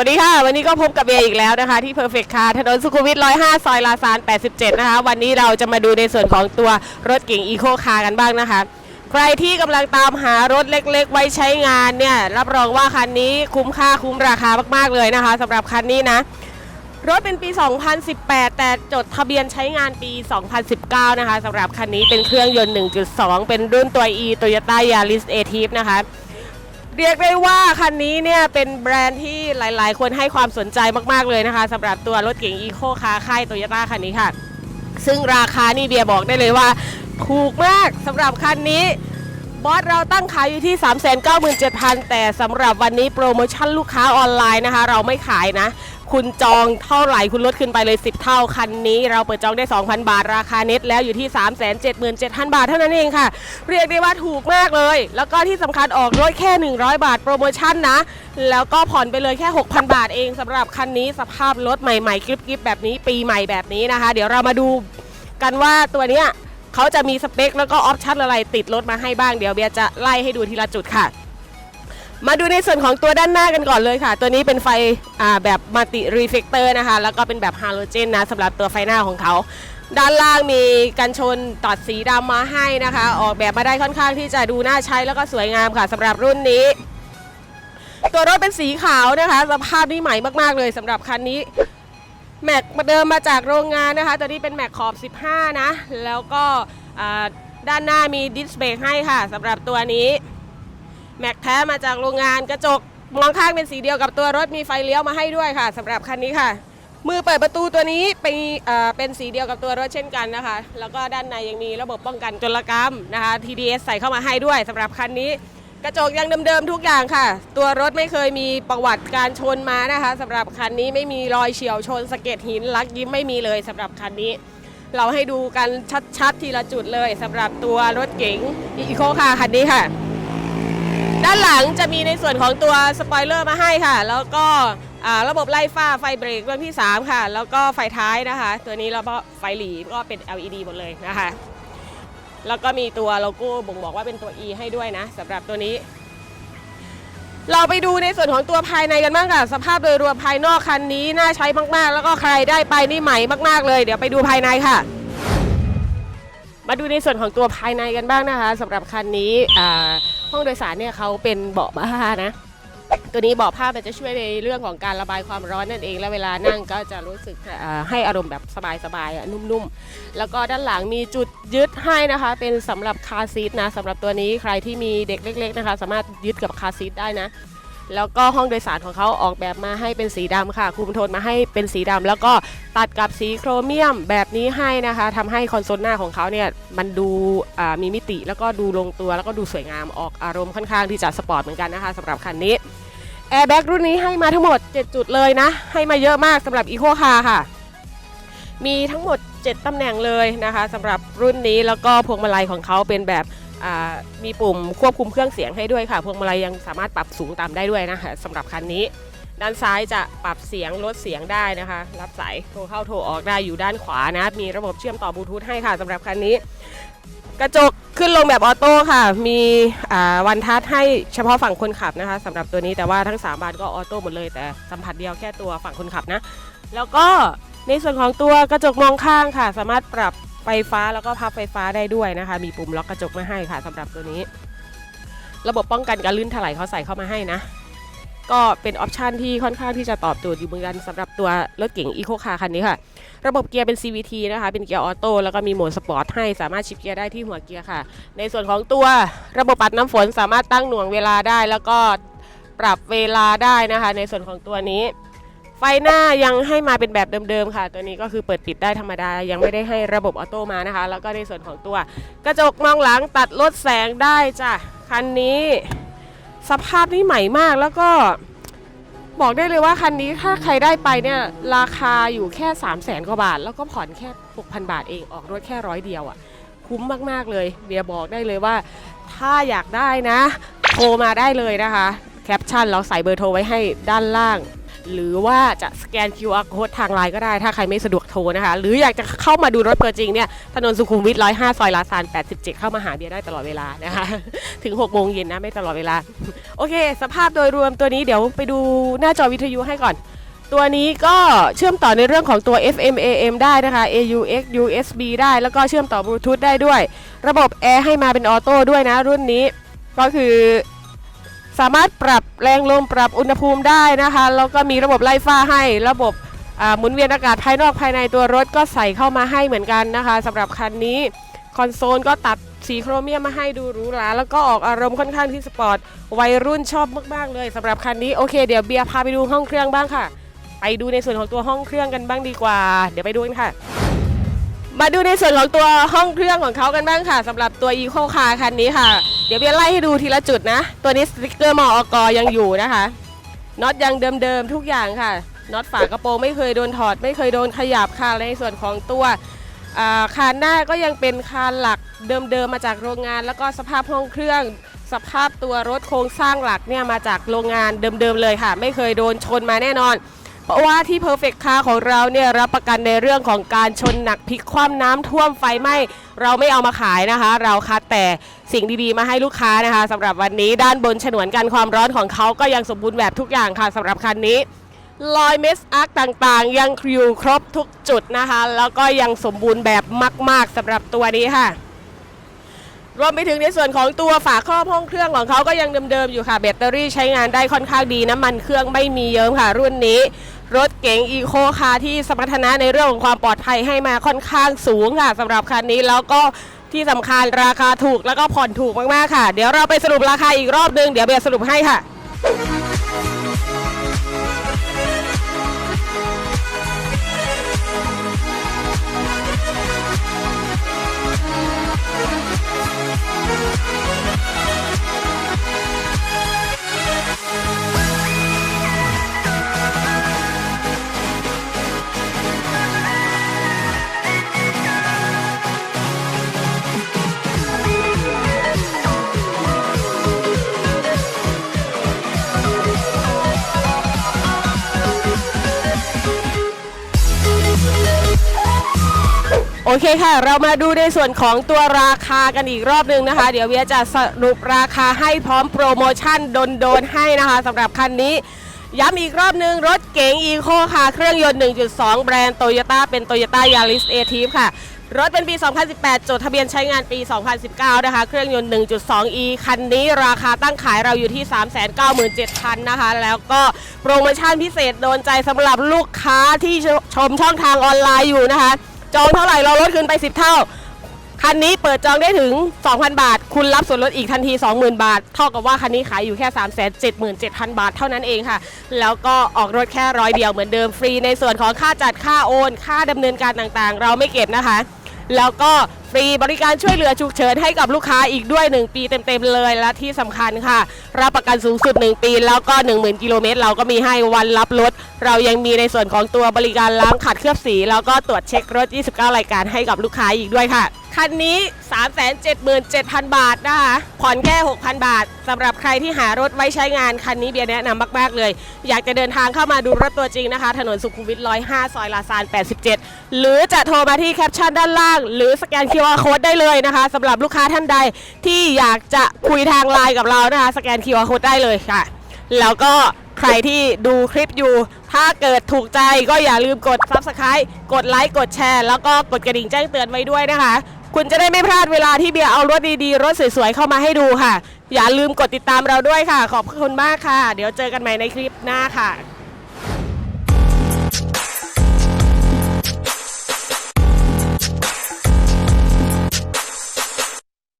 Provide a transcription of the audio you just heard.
วัสดีค่ะ วันนี้ก็พบกับเบียอีกแล้วนะคะ ที่ Perfect Car ถนนสุขุมวิท 105 ซอยลาซาน 87 นะคะ วันนี้เราจะมาดูในส่วนของตัวรถเก๋ง Eco Car กันบ้างนะคะ ใครที่กำลังตามหารถเล็กๆ ไว้ใช้งานเนี่ย รับรองว่าคันนี้คุ้มค่าคุ้มราคามากๆเลยนะคะสำหรับคันนี้นะ รถเป็นปี 2018 แต่จดทะเบียนใช้งานปี 2019 นะคะสำหรับคันนี้เป็นเครื่องยนต์ 1.2 เป็นรุ่นตัว E Toyota Yaris a t i v นะคะ เรียกได้ว่าคันนี้เนี่ยเป็นแบรนด์ที่หลาย ๆ คนให้ความสนใจมาก ๆ เลยนะคะสำหรับตัวรถเก๋งอีโคคาค่ายโตโยต้าคันนี้ค่ะ ซึ่งราคานี่เบียร์บอกได้เลยว่า ถูกมากสำหรับคันนี้บอสเราตั้งขายอยู่ที่ 397,000 แต่สำหรับวันนี้โปรโมชั่นลูกค้าออนไลน์นะคะ เราไม่ขายนะ คุณจองเท่าไหร่คุณลดขึ้นไปเลย 10 เท่าคันนี้ เราเปิดจองได้ 2,000 บาทราคาเน็ตแล้วอยู่ที่ 377,000 บาทเท่านั้นเองค่ะ เรียกได้ว่าถูกมากเลย แล้วก็ที่สำคัญออกรถแค่ 100 บาทโปรโมชั่นนะ แล้วก็ผ่อนไปเลยแค่ 6,000 บาทเองสำหรับคันนี้สภาพรถใหม่ๆกริบๆแบบนี้ปีใหม่แบบนี้นะคะ เดี๋ยวเรามาดูกันว่าตัวเนี้ยเขาจะมีสเปค แล้วก็ออปชั่นอะไรติดรถมาให้บ้างเดี๋ยวเบียจะไล่ให้ดูทีละจุดค่ะ มาดูในส่วนของตัวด้านหน้ากันก่อนเลยค่ะ ตัวนี้เป็นไฟแบบมัลติรีเฟกเตอร์นะคะ แล้วก็เป็นแบบฮาโลเจนนะสำหรับตัวไฟหน้าของเขา ด้านล่างมีกันชนตัดสีดำมาให้นะคะ ออกแบบมาได้ค่อนข้างที่จะดูน่าใช้แล้วก็สวยงามค่ะสำหรับรุ่นนี้ ตัวรถเป็นสีขาวนะคะสภาพนี่ใหม่มากๆเลยสำหรับคันนี้แม็กเดิมมาจากโรงงานนะคะ ตัวนี้เป็นแม็กขอบ 15 นะ แล้วก็ด้านหน้ามีดิสเบรกให้ค่ะสำหรับตัวนี้ แม็กแท้มาจากโรงงานกระจกมองข้างเป็นสีเดียวกับตัวรถมีไฟเลี้ยวมาให้ด้วยค่ะสำหรับคันนี้ค่ะ มือเปิดประตูตัวนี้เป็นเป็นสีเดียวกับตัวรถเช่นกันนะคะ แล้วก็ด้านในยังมีระบบป้องกันจรกรรมนะคะ TDS ใส่เข้ามาให้ด้วยสำหรับคันนี้ กระจกยังเดิมๆทุกอย่างค่ะ ตัวรถไม่เคยมีประวัติการชนมานะคะสำหรับคันนี้ไม่มีรอยเฉียวชนสะเก็ดหินลักยิ้มไม่มีเลยสำหรับคันนี้ เราให้ดูกันชัดๆทีละจุดเลยสำหรับตัวรถเก๋งอีโคค่ะคันนี้ค่ะ ด้านหลังจะมีในส่วนของตัวสปอยเลอร์มาให้ค่ะ แล้วก็ระบบไล่ฟ้าไฟเบรกรุ่นที่ 3 ค่ะ แล้วก็ไฟท้ายนะคะ ตัวนี้แล้วก็ไฟหลีก็เป็น LED หมดเลยนะคะ แล้วก็มีตัวโลโก้บ่งบอกว่าเป็นตัว E ให้ด้วยนะสำหรับตัวนี้ เราไปดูในส่วนของตัวภายในกันบ้างค่ะ สภาพโดยรวมภายนอกคันนี้น่าใช้มากๆ แล้วก็ใครได้ไปนี่ใหม่มากๆ เลยเดี๋ยวไปดูภายในค่ะมาดูในส่วนของตัวภายในกันบ้างนะคะสำหรับคันนี้อ่า ห้องโดยสารเนี่ยเขาเป็นเบาะผ้านะ ตัวนี้เบาะผ้ามันจะช่วยในเรื่องของการระบายความร้อนนั่นเอง และเวลานั่งก็จะรู้สึกให้อารมณ์แบบสบายๆนุ่มๆ แล้วก็ด้านหลังมีจุดยึดให้นะคะ เป็นสำหรับคาซีทนะสำหรับตัวนี้ใครที่มีเด็กเล็ก ๆ นะคะ สามารถยึดกับคาซีทได้นะ แล้วก็ห้องโดยสารของเขาออกแบบมาให้เป็นสีดำค่ะ คุมโทนมาให้เป็นสีดำแล้วก็ตัดกับสีโครเมียมแบบนี้ให้นะคะทำให้คอนโซลหน้าของเขาเนี่ยมันดูมีมิติแล้วก็ดูลงตัวแล้วก็ดูสวยงามออกอารมณ์ค่อนข้างที่จะสปอร์ตเหมือนกันนะคะสำหรับคันนี้แอร์แบ็กรุ่นนี้ให้มาทั้งหมด 7 จุดเลยนะ ให้มาเยอะมากสำหรับ Eco Car ค่ะ มีทั้งหมด 7ตำแหน่งเลยนะคะสำหรับรุ่นนี้แล้วก็พวงมาลัยของเขาเป็นแบบ มีปุ่มควบคุมเครื่องเสียงให้ด้วยค่ะพวงมาลัยยังสามารถปรับสูงต่ำได้ด้วยนะคะสำหรับคันนี้ ด้านซ้ายจะปรับเสียงลดเสียงได้นะคะ รับสายโทรเข้าโทรออกได้อยู่ด้านขวานะ มีระบบเชื่อมต่อบลูทูธให้ค่ะสำหรับคันนี้ กระจกขึ้นลงแบบออโต้ค่ะ มีวันทัชให้เฉพาะฝั่งคนขับนะคะสำหรับตัวนี้แต่ว่าทั้ง 3 บานก็ออโต้หมดเลยแต่สัมผัสเดียวแค่ตัวฝั่งคนขับนะ แล้วก็ในส่วนของตัวกระจกมองข้างค่ะ สามารถปรับ ไฟฟ้าแล้วก็พับไฟฟ้าได้ด้วยนะคะ มีปุ่มล็อกกระจกมาให้ค่ะสำหรับตัวนี้ ระบบป้องกันการลื่นถลายเขาใส่เข้ามาให้นะ ก็เป็นออปชันที่ค่อนข้างที่จะตอบโจทย์อยู่เหมือนกันสำหรับตัวรถเก๋งอีโคคาร์คันนี้ค่ะ ระบบเกียร์เป็น CVT นะคะ เป็นเกียร์ออโต้แล้วก็มีโหมดสปอร์ตให้สามารถชิปเกียร์ได้ที่หัวเกียร์ค่ะ ในส่วนของตัวระบบปัดน้ำฝนสามารถตั้งหน่วงเวลาได้ แล้วก็ปรับเวลาได้นะคะ ในส่วนของตัวนี้ ไฟหน้ายังให้มาเป็นแบบเดิมๆค่ะ ตัวนี้ก็คือเปิดปิดได้ธรรมดา ยังไม่ได้ให้ระบบออโต้มานะคะ แล้วก็ในส่วนของตัว กระจกมองหลังตัดลดแสงได้จ้ะ คันนี้ สภาพนี่ใหม่มากแล้วก็บอกได้เลยว่าคันนี้ถ้าใครได้ไปเนี่ยราคาอยู่แค่ 3 0 0แสนกว่าบาท แล้วก็ผ่อนแค่ 6,000 บาทเองออกรถแค่ร้อยเดียวอะ่ะ คุ้มมากๆเลยเบียบอกได้เลยว่า ถ้าอยากได้นะ โทรมาได้เลยนะคะ แคปชั่นเราใส่เบอร์โทรไว้ให้ด้านล่าง หรือว่าจะสแกน QR code ทางไลน์ก็ได้ ถ้าใครไม่สะดวกโทรนะคะ หรืออยากจะเข้ามาดูรถตัวจริงเนี่ย ถนนสุขุมวิท105 ซอยลาซาน 87 เข้ามาหาเบียร์ได้ตลอดเวลานะคะ ถึง 6 โมงเย็นนะ ไม่ตลอดเวลา โอเค สภาพโดยรวมตัวนี้เดี๋ยวไปดูหน้าจอวิทยุให้ก่อน ตัวนี้ก็เชื่อมต่อในเรื่องของตัว FM AM ได้นะคะ AUX USB ได้แล้วก็เชื่อมต่อบลูทูธได้ด้วย ระบบแอร์ให้มาเป็นออโต้ด้วยนะรุ่นนี้ก็คือ สามารถปรับแรงลมปรับอุณหภูมิได้นะคะแล้วก็มีระบบไล่ฟ้าให้ระบบหมุนเวียนอากาศภายนอกภายในตัวรถก็ใส่เข้ามาให้เหมือนกันนะคะสำหรับคันนี้คอนโซลก็ตัดสีโครเมียมมาให้ดูหรูหราแล้วก็ออกอารมณ์ค่อนข้างที่สปอร์ตวัยรุ่นชอบมากๆเลยสำหรับคันนี้โอเคเดี๋ยวเบียร์พาไปดูห้องเครื่องบ้างค่ะ ไปดูในส่วนของตัวห้องเครื่องกันบ้างดีกว่า เดี๋ยวไปดูกันค่ะ มาดูในส่วนของตัวห้องเครื่องของเขากันบ้างค่ะสำหรับตัว Eco Car คันนี้ค่ะ เดี๋ยวเบียไล่ให้ดูทีละจุดนะ ตัวนี้สติกเกอร์มออกยังอยู่นะคะน็อตยังเดิมๆทุกอย่างค่ะน็อตฝากระโปรงไม่เคยโดนถอด ไม่เคยโดนขยับค่ะในส่วนของตัวคานหน้าก็ยังเป็นคานหลักเดิมๆมาจากโรงงาน แล้วก็สภาพห้องเครื่องสภาพตัวรถโครงสร้างหลักเนี่ยมาจากโรงงานเดิมๆเลยค่ะ ไม่เคยโดนชนมาแน่นอน เพราะว่าที่ Perfect Car ของเราเนี่ยรับประกันในเรื่องของการชนหนักพลิกคว่ำน้ำท่วมไฟไหม้เราไม่เอามาขายนะคะ เราคัดแต่สิ่งดีๆ มาให้ลูกค้านะคะสำหรับวันนี้ด้านบนฉนวนกันความร้อนของเขาก็ยังสมบูรณ์แบบทุกอย่างค่ะสำหรับคันนี้รอยเมสอาร์คต่างๆ ยังคริวครบทุกจุดนะคะ แล้วก็ยังสมบูรณ์แบบมาก ๆสำหรับตัวนี้ค่ะ รวมไปถึงในส่วนของตัวฝาครอบห้องเครื่องของเขาก็ยังเดิมๆอยู่ค่ะแบตเตอรี่ใช้งานได้ค่อนข้างดีน้ำมันเครื่องไม่มีเยิ้มค่ะ รุ่นนี้ รถเก๋งอีโคคาร์ที่สมรรถนะในเรื่องของความปลอดภัยให้มาค่อนข้างสูงค่ะสำหรับคันนี้แล้วก็ที่สำคัญราคาถูกแล้วก็ผ่อนถูกมากๆค่ะ เดี๋ยวเราไปสรุปราคาอีกรอบนึงเดี๋ยวเบียร์สรุปให้ค่ะ โอเคค่ะ เรามาดูในส่วนของตัวราคากันอีกรอบหนึ่งนะคะ เดี๋ยวเวียจะสรุปราคาให้พร้อมโปรโมชั่นโดนๆให้นะคะสำหรับคันนี้ย้ำอีกรอบหนึ่งรถเก๋งอีโคค่ะ เครื่องยนต์ 1.2 แบรนด์โตโยต้าเป็นโตโยต้ายาริสเอทีฟค่ะ รถเป็นปี 2018 จดทะเบียนใช้งานปี 2019 นะคะ เครื่องยนต์ 1.2e คันนี้ราคาตั้งขายเราอยู่ที่ 397,000 นะคะ แล้วก็โปรโมชั่นพิเศษโดนใจสำหรับลูกค้าที่ชมช่องทางออนไลน์อยู่นะคะ จองเท่าไหร่เราลดคืนไป 10 เท่า คันนี้เปิดจองได้ถึง 2,000 บาท คุณรับส่วนลดอีกทันที 20,000 บาท เท่ากับว่าคันนี้ขายอยู่แค่ 377,000 บาทเท่านั้นเองค่ะ แล้วก็ออกรถแค่ร้อยเดียวเหมือนเดิมฟรีในส่วนของค่าจัดค่าโอน ค่าดำเนินการต่างๆ เราไม่เก็บนะคะ แล้วก็ ฟรีบริการช่วยเหลือฉุกเฉินให้กับลูกค้าอีกด้วย 1 ปีเต็มๆเลยและที่สำคัญค่ะ รับประกันสูงสุด 1 ปี แล้วก็ 10,000 กิโลเมตร เราก็มีให้วันรับรถ เรายังมีในส่วนของตัวบริการล้างขัดเคลือบสี แล้วก็ตรวจเช็ครถ 29 รายการให้กับลูกค้าอีกด้วยค่ะ คันนี้ 377,000 บาทนะคะผ่อนแค่ 6,000 บาทสำหรับใครที่หารถไว้ใช้งานคันนี้เบียร์แนะนำมาก ๆ เลย อยากจะเดินทางเข้ามาดูรถตัวจริงนะคะ ถนนสุขุมวิท105 ซอยลาซาน 87 หรือจะโทรมาที่แคปชั่นด้านล่าง หรือสแกน QR Code ได้เลยนะคะสำหรับลูกค้าท่านใดที่อยากจะคุยทางไลน์กับเรานะคะ สแกน QR Code ได้เลยค่ะ แล้วก็ใครที่ดูคลิปอยู่ ถ้าเกิดถูกใจก็อย่าลืมกด Subscribe กดไลค์กดแชร์ แล้วก็กดกระดิ่งแจ้งเตือนไว้ด้วยนะคะ คุณจะได้ไม่พลาดเวลาที่เบียร์เอารถดีๆ รถสวยๆ เข้ามาให้ดูค่ะ อย่าลืมกดติดตามเราด้วยค่ะ ขอบคุณมากค่ะ เดี๋ยวเจอกันใหม่ในคลิปหน้าค่ะ